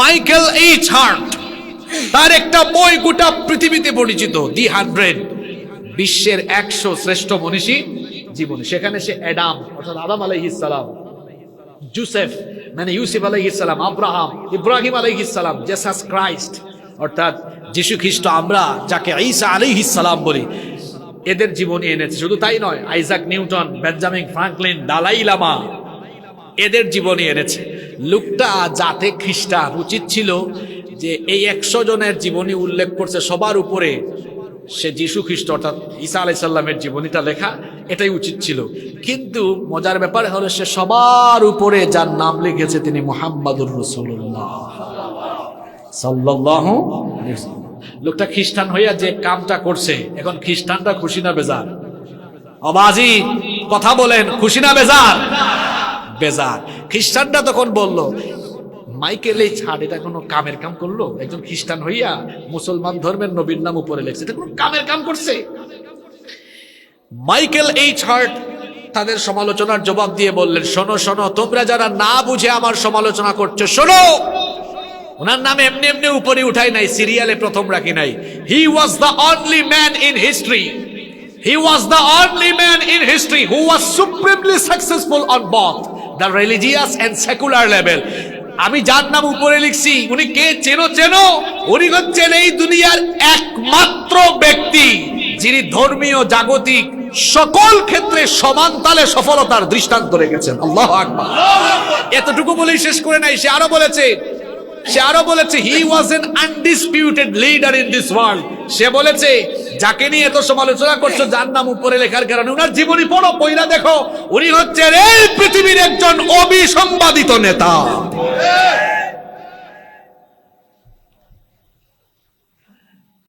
Michael H heart. তার একটা বই গোটা পৃথিবীতে পরিচিত, দি হান্ড্রেড। বিশ্বের একশো শ্রেষ্ঠ মনীষী জীবনী। সেখানে সে অ্যাডাম, অর্থাৎ আদাম আলাইহিসালাম জুসেফ মানে ইউসুফ আলাইহিসালাম আব্রাহাম, ইব্রাহিম আলাইহিসালাম জেসাস ক্রাইস্ট, অর্থাৎ যিশু খ্রিস্ট আমরা যাকে ঈসা আলাইহিসালাম বলি, এদের জীবনী এনেছে। শুধু তাই নয়, Isaac Newton, Benjamin Franklin, Dalai Lama এদের জীবনী এনেছে। লোকটা যাতে খ্রিস্টান। উচিত ছিল যে এই একশো জনের জীবনী উল্লেখ করছে, সবার উপরে সে যিশু খ্রিস্ট অর্থাৎ ঈসা আলাইসাল্লামের জীবনীটা লেখা, এটাই উচিত ছিল। কিন্তু মজার ব্যাপার হলো সে সবার উপরে যার নাম লিখেছে তিনি মোহাম্মদুর রসুল্লাহ ওয়াসাল্লাম। লোকটা খ্রিস্টান হইয়া যে কামটা করছে, এখন খ্রিস্টানটা খুশি না বেজার? অবাজি কথা বলেন, খুশি না বেজার? বেজার। খ্রিস্টানরা তখন বলল, মাইকেল এই ছাড় এটা কোনো কামের কাম করল? একজন খ্রিস্টান হইয়া মুসলমান ধর্মের নবীর নাম উপরে লেখছে। এটা কোনো কামের কাম করছে? মাইকেল এই ছাড় তাদের সমালোচনার জবাব দিয়ে বললেন, শোনো শোনো, তোমরা যারা না বুঝে আমার সমালোচনা করছ, শোনো! ওনার নাম এমনি এমনি উপরে উঠাই নাই, সিরিয়ালে প্রথম রাখি নাই। He was the only man in history he was the only man in history who was supremely successful on both the religious and secular level আমি যার নাম উপরে লিখছি, উনি কে? চেনো চেনো? উনি হচ্ছেন এই দুনিয়ার একমাত্র ব্যক্তি, যিনি ধর্মীয়, জাগতিক, সকল ক্ষেত্রে সমান তালে সফলতার দৃষ্টান্ত রেখেছেন। আল্লাহ আকবার। এতটুকু বলেই শেষ করে নাই। সে আরও বলেছে, সে আরও বলেছে he was an undisputed leader in this world সে বলেছে যাকে নিয়ে এত সমালোচনা করছ, যার নাম উপরে লেখার কারণে উনার জীবনী পড়ো পয়লা দেখো, উনি হচ্ছেন এই পৃথিবীর একজন অবিসংবাদিত নেতা।